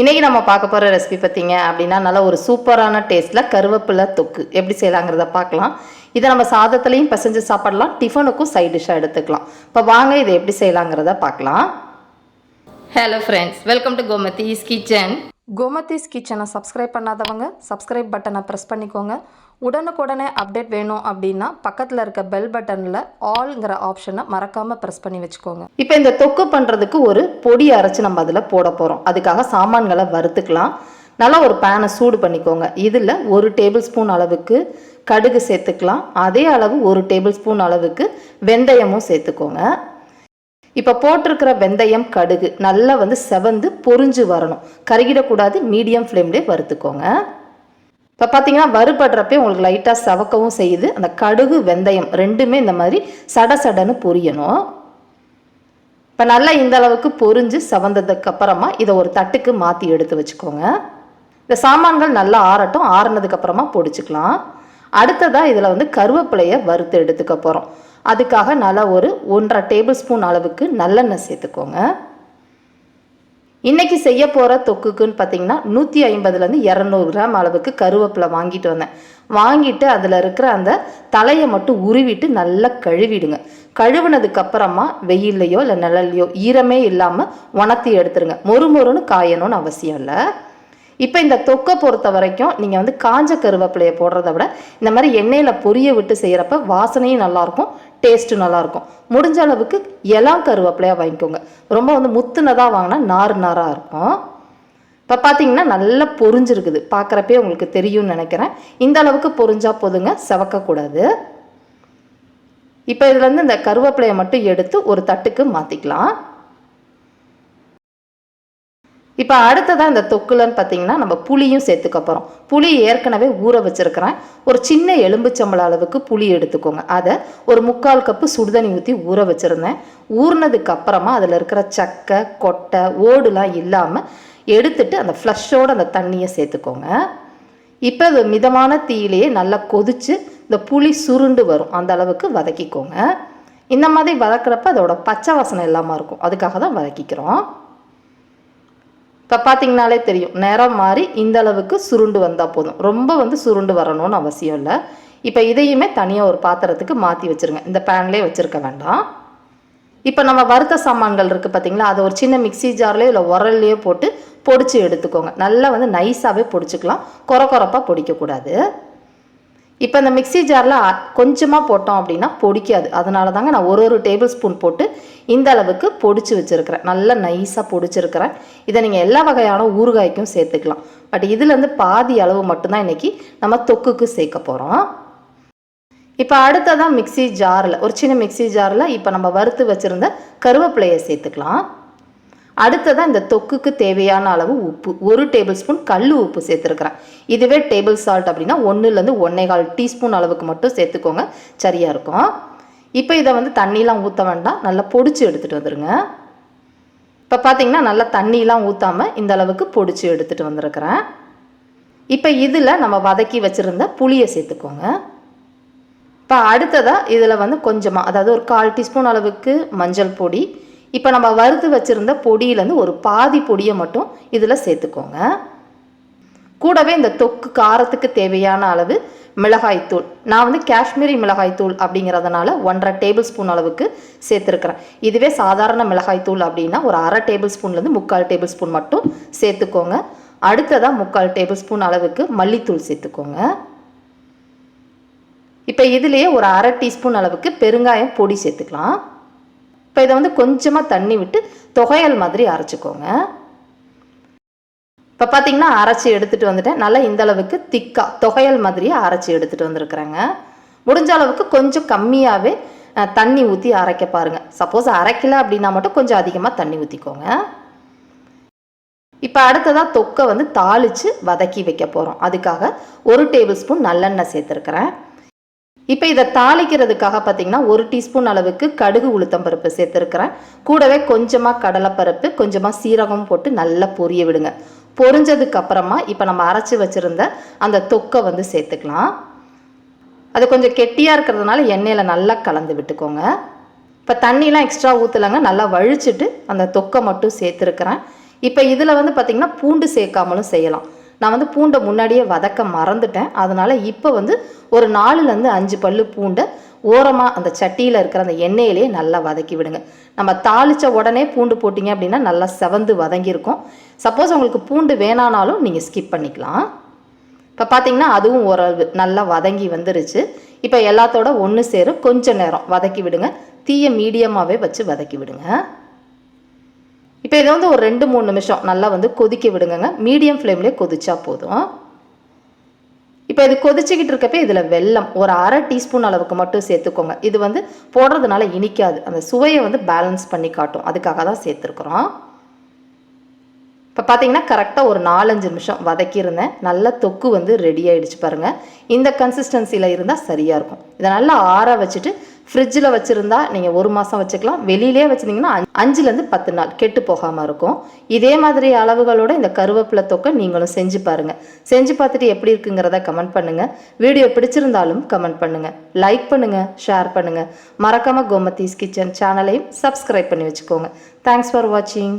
இன்றைக்கி நம்ம பார்க்க போகிற ரெசிபி பார்த்தீங்க அப்படின்னா நல்ல ஒரு சூப்பரான டேஸ்ட்டில் கருவேப்பிலை தொக்கு. எப்படி செய்யலாங்கிறத பார்க்கலாம். இதை நம்ம சாதத்துலேயும் பிசைஞ்சு சாப்பிடலாம். டிஃபனுக்கும் சைட் டிஷ்ஷாக எடுத்துக்கலாம். இப்போ வாங்க இதை எப்படி செய்யலாங்கிறத பார்க்கலாம். Hello friends welcome to Gomathi's kitchen Gomathi's கிச்சனை சப்ஸ்கிரைப் பண்ணாதவங்க சப்ஸ்கிரைப் பட்டனை ப்ரெஸ் பண்ணிக்கோங்க. உடனுக்குடனே அப்டேட் வேணும் அப்படின்னா பக்கத்தில் இருக்க பெல் பட்டனில் ஆல்ங்கிற ஆப்ஷனை மறக்காமல் ப்ரெஸ் பண்ணி வச்சுக்கோங்க. இப்போ இந்த தொக்கு பண்ணுறதுக்கு ஒரு பொடி அரைச்சி நம்ம அதில் போட போகிறோம் அதுக்காக சாமான்களை வறுத்துக்கலாம். நல்லா ஒரு பேனை சூடு பண்ணிக்கோங்க. இதில் ஒரு டேபிள் ஸ்பூன் அளவுக்கு கடுகு சேர்த்துக்கலாம். அதே அளவு ஒரு டேபிள் ஸ்பூன் அளவுக்கு வெந்தயமும் சேர்த்துக்கோங்க. இப்போ போட்டிருக்கிற வெந்தயம் கடுகு நல்லா வந்து செவந்து பொரிஞ்சு வரணும். கருகிடக்கூடாது மீடியம் ஃப்ளேம்லேயே வறுத்துக்கோங்க. இப்போ பார்த்தீங்கன்னா வறுபடுறப்பே உங்களுக்கு லைட்டாக சவக்கவும் செய்யுது. அந்த கடுகு வெந்தயம் ரெண்டுமே இந்த மாதிரி சட சடன்னு பொரியணும். இப்போ நல்லா இந்த அளவுக்கு பொரிஞ்சு சவந்ததுக்கு அப்புறமா இதை ஒரு தட்டுக்கு மாற்றி எடுத்து வச்சுக்கோங்க. இந்த சாமான்கள் நல்லா ஆறட்டும். ஆறுனதுக்கு அப்புறமா பொடிச்சுக்கலாம். அடுத்ததாக இதில் வந்து கருவேப்பிலையை வறுத்து எடுத்துக்க போகிறோம் அதுக்காக நல்லா ஒரு ஒன்றரை டேபிள் ஸ்பூன் அளவுக்கு நல்லெண்ணெய் சேர்த்துக்கோங்க. இன்றைக்கி செய்ய போகிற தொக்குக்குன்னு பார்த்தீங்கன்னா நூற்றி ஐம்பதுலேருந்து இரநூறு கிராம் அளவுக்கு கருவேப்பிலை வாங்கிட்டு வந்தேன். வாங்கிட்டு அதில் இருக்கிற அந்த தலையை மட்டும் உருவிட்டு நல்லா கழுவிடுங்க. கழுவுனதுக்கு அப்புறமா வெயில்லையோ இல்லை நிழல்லையோ ஈரமே இல்லாமல் உணர்த்தி எடுத்துருங்க. மொறு மொறுன்னு காயணும்னு அவசியம் இல்லை. இப்போ இந்த தொக்கை பொறுத்த வரைக்கும் நீங்கள் வந்து காஞ்ச கருவேப்பிலையை போடுறத விட இந்த மாதிரி எண்ணெயில் பொரிய விட்டு செய்கிறப்ப வாசனையும் நல்லாயிருக்கும் டேஸ்ட்டு நல்லாயிருக்கும். முடிஞ்ச அளவுக்கு இலா கருவேப்பிலையாக வாங்கிக்கோங்க. ரொம்ப வந்து முத்துனதாக வாங்கினா நார் நாராக இருக்கும். இப்போ பார்த்தீங்கன்னா நல்லா பொறிஞ்சிருக்குது பார்க்குறப்பே உங்களுக்கு தெரியும்னு நினைக்கிறேன். இந்த அளவுக்கு பொறிஞ்சா போதுங்க. செவக்கக்கூடாது இப்போ இதுலேருந்து இந்த கருவேப்பிலையை மட்டும் எடுத்து ஒரு தட்டுக்கு மாற்றிக்கலாம் இப்போ அடுத்ததாக இந்த தொக்குலன்னு பார்த்தீங்கன்னா நம்ம புளியும் சேர்த்துக்க போகிறோம் புளி ஏற்கனவே ஊற வச்சுருக்கிறேன். ஒரு சின்ன எலும்புச்சம்பள அளவுக்கு புளி எடுத்துக்கோங்க. அதை ஒரு முக்கால் கப்பு சுடுதண்ணி ஊற்றி ஊற வச்சுருந்தேன். ஊறினதுக்கு அப்புறமா அதில் இருக்கிற சக்கை கொட்டை ஓடுலாம் இல்லாமல் எடுத்துட்டு அந்த ஃப்ளஷோட அந்த தண்ணியை சேர்த்துக்கோங்க. இப்போ அது மிதமான தீயிலேயே நல்லா கொதித்து இந்த புளி சுருண்டு வரும். அந்த அளவுக்கு வதக்கிக்கோங்க. இந்த மாதிரி வதக்குறப்ப அதோட பச்சை வாசனை இல்லாமல் இருக்கும். அதுக்காக தான் வதக்கிக்கிறோம். இப்போ பார்த்தீங்கனாலே தெரியும் நிறம் மாறி இந்த அளவுக்கு சுருண்டு வந்தால் போதும். ரொம்ப வந்து சுருண்டு வரணும்னு அவசியம் இல்லை. இப்போ இதையுமே தனியாக ஒரு பாத்திரத்துக்கு மாற்றி வச்சுருங்க. இந்த பேன்லேயே வச்சுருக்க வேண்டாம். இப்போ நம்ம வறுத்த சாமான்கள் இருக்குது பார்த்தீங்களா அதை ஒரு சின்ன மிக்ஸி ஜார்லேயோ இல்லை உரல்லையோ போட்டு பொடிச்சு எடுத்துக்கோங்க. நல்லா வந்து நைஸாகவே பொடிச்சுக்கலாம். குறை குறப்பாக பொடிக்கக்கூடாது. இப்போ இந்த மிக்ஸி ஜாரில் கொஞ்சமாக போட்டோம் அப்படின்னா பொடிக்காது. அதனால தாங்க நான் ஒரு ஒரு டேபிள் ஸ்பூன் போட்டு இந்த அளவுக்கு பொடிச்சு வச்சுருக்கிறேன். நல்லா நைஸாக பொடிச்சிருக்கிறேன். இதை நீங்கள் எல்லா வகையான ஊறுகாய்க்கும் சேர்த்துக்கலாம். பட் இதுலேருந்து பாதி அளவு மட்டும்தான் இன்றைக்கி நம்ம தொக்குக்கு சேர்க்க போகிறோம் இப்போ அடுத்ததான் மிக்ஸி ஜாரில் ஒரு சின்ன மிக்ஸி ஜாரில் இப்போ நம்ம வறுத்து வச்சுருந்த கருவேப்பிலையை சேர்த்துக்கலாம். அடுத்ததாக இந்த தொக்குக்கு தேவையான அளவு உப்பு. ஒரு டேபிள் ஸ்பூன் கல் உப்பு சேர்த்துருக்குறேன். இதுவே டேபிள் சால்ட் அப்படின்னா ஒன்றுலேருந்து ஒன்றே கால் டீஸ்பூன் அளவுக்கு மட்டும் சேர்த்துக்கோங்க. சரியாக இருக்கும். இப்போ இதை வந்து தண்ணிலாம் ஊற்ற வேண்டாம். நல்லா பொடிச்சு எடுத்துகிட்டு வந்துடுங்க இப்போ பார்த்தீங்கன்னா நல்லா தண்ணிலாம் ஊற்றாமல் இந்த அளவுக்கு பொடிச்சு எடுத்துகிட்டு வந்திருக்கிறேன். இப்போ இதில் நம்ம வதக்கி வச்சுருந்த புளியை சேர்த்துக்கோங்க. இப்போ அடுத்ததாக இதில் வந்து கொஞ்சமாக அதாவது ஒரு கால் டீஸ்பூன் அளவுக்கு மஞ்சள் பொடி இப்போ நம்ம வறுத்து வச்சுருந்த பொடியிலேருந்து ஒரு பாதி பொடியை மட்டும் இதில் சேர்த்துக்கோங்க. கூடவே இந்த தொக்கு காரத்துக்கு தேவையான அளவு மிளகாய்த்தூள் நான் வந்து காஷ்மீரி மிளகாய்த்தூள் அப்படிங்கிறதுனால ஒன்றரை டேபிள் ஸ்பூன் அளவுக்கு சேர்த்துருக்குறேன். இதுவே சாதாரண மிளகாய்த்தூள் அப்படின்னா ஒரு அரை டேபிள் ஸ்பூன்லேருந்து முக்கால் டேபிள் ஸ்பூன் மட்டும் சேர்த்துக்கோங்க. அடுத்ததாக முக்கால் டேபிள் ஸ்பூன் அளவுக்கு மல்லித்தூள் சேர்த்துக்கோங்க. இப்போ இதுலேயே ஒரு அரை டீஸ்பூன் அளவுக்கு பெருங்காயம் பொடி சேர்த்துக்கலாம். இப்போ இதை வந்து கொஞ்சமாக தண்ணி விட்டு தொகையல் மாதிரி அரைச்சிக்கோங்க. இப்போ பார்த்தீங்கன்னா அரைச்சி எடுத்துகிட்டு வந்துட்டேன். நல்லா இந்த அளவுக்கு திக்காக தொகையல் மாதிரியே அரைச்சி எடுத்துகிட்டு வந்திருக்கிறேங்க. முடிஞ்ச அளவுக்கு கொஞ்சம் கம்மியாகவே தண்ணி ஊற்றி அரைக்க பாருங்கள் சப்போஸ் அரைக்கல அப்படின்னா மட்டும் கொஞ்சம் அதிகமாக தண்ணி ஊற்றிக்கோங்க இப்போ அடுத்ததாக தொக்கை வந்து தாளித்து வதக்கி வைக்க போகிறோம் அதுக்காக ஒரு டேபிள் ஸ்பூன் நல்லெண்ணெய் சேர்த்துருக்குறேன். இப்போ இதை தாளிக்கிறதுக்காக பார்த்தீங்கன்னா ஒரு டீஸ்பூன் அளவுக்கு கடுகு உளுத்தம் பருப்பு சேர்த்துருக்கிறேன். கூடவே கொஞ்சமாக கடலைப்பருப்பு கொஞ்சமாக சீரகம் போட்டு நல்லா பொரிய விடுங்க. பொரிஞ்சதுக்கு அப்புறமா இப்போ நம்ம அரைச்சி வச்சுருந்த அந்த தொக்கை வந்து சேர்த்துக்கலாம். அது கொஞ்சம் கெட்டியாக இருக்கிறதுனால எண்ணெயில் நல்லா கலந்து விட்டுக்கோங்க. இப்போ தண்ணிலாம் எக்ஸ்ட்ரா ஊற்றலைங்க நல்லா வழிச்சிட்டு அந்த தொக்கை மட்டும் சேர்த்துருக்கிறேன். இப்போ இதில் வந்து பார்த்திங்கன்னா பூண்டு சேர்க்காமலும் செய்யலாம். நான் வந்து பூண்டை முன்னாடியே வதக்க மறந்துட்டேன். அதனால் இப்போ வந்து ஒரு நாலுலேருந்து அஞ்சு பல்லு பூண்டை ஓரமாக அந்த சட்டியில் இருக்கிற அந்த எண்ணெயிலேயே நல்லா வதக்கி விடுங்க. நம்ம தாளித்த உடனே பூண்டு போட்டிங்க அப்படின்னா நல்லா செவந்து வதங்கியிருக்கும். சப்போஸ் உங்களுக்கு பூண்டு வேணானாலும் நீங்கள் ஸ்கிப் பண்ணிக்கலாம். இப்போ பார்த்தீங்கன்னா அதுவும் ஓரளவு நல்லா வதங்கி வந்துருச்சு. இப்போ எல்லாத்தோட ஒன்று சேரும். கொஞ்சம் நேரம் வதக்கி விடுங்க. தீயை மீடியமாகவே வச்சு வதக்கி விடுங்க. இப்போ இதை வந்து ஒரு ரெண்டு மூணு நிமிஷம் நல்லா வந்து கொதிக்க விடுங்கங்க. மீடியம் ஃப்ளேம்லேயே கொதிச்சா போதும். இப்போ இது கொதிச்சுக்கிட்டு இருக்கப்ப இதில் வெல்லம் ஒரு அரை டீஸ்பூன் அளவுக்கு மட்டும் சேர்த்துக்கோங்க. இது வந்து போடுறதுனால இனிக்காது. அந்த சுவையை வந்து பேலன்ஸ் பண்ணி காட்டும். அதுக்காக தான் சேர்த்துருக்குறோம். இப்போ பார்த்தீங்கன்னா கரெக்டாக ஒரு நாலஞ்சு நிமிஷம் வதக்கியிருந்தேன். நல்ல தொக்கு வந்து ரெடி ஆகிடுச்சு பாருங்கள் இந்த கன்சிஸ்டன்சியில் இருந்தால் சரியாக இருக்கும். இதை நல்லா ஆற வச்சுட்டு ஃப்ரிட்ஜில் வச்சுருந்தா நீங்கள் ஒரு மாதம் வச்சுக்கலாம். வெளியிலே வச்சுருந்தீங்கன்னா அஞ்சுலேருந்து பத்து நாள் கெட்டு போகாமல் இருக்கும். இதே மாதிரி அளவுகளோட இந்த கருவேப்பிலை தொக்கை நீங்களும் செஞ்சு பாருங்கள் செஞ்சு பார்த்துட்டு எப்படி இருக்குங்கிறத கமெண்ட் பண்ணுங்கள் வீடியோ பிடிச்சிருந்தாலும் கமெண்ட் பண்ணுங்கள் லைக் பண்ணுங்கள் ஷேர் பண்ணுங்கள் மறக்காமல் கோமத்தீஸ் கிச்சன் சேனலையும் சப்ஸ்கிரைப் பண்ணி வச்சுக்கோங்க. தேங்க்ஸ் ஃபார் வாட்சிங்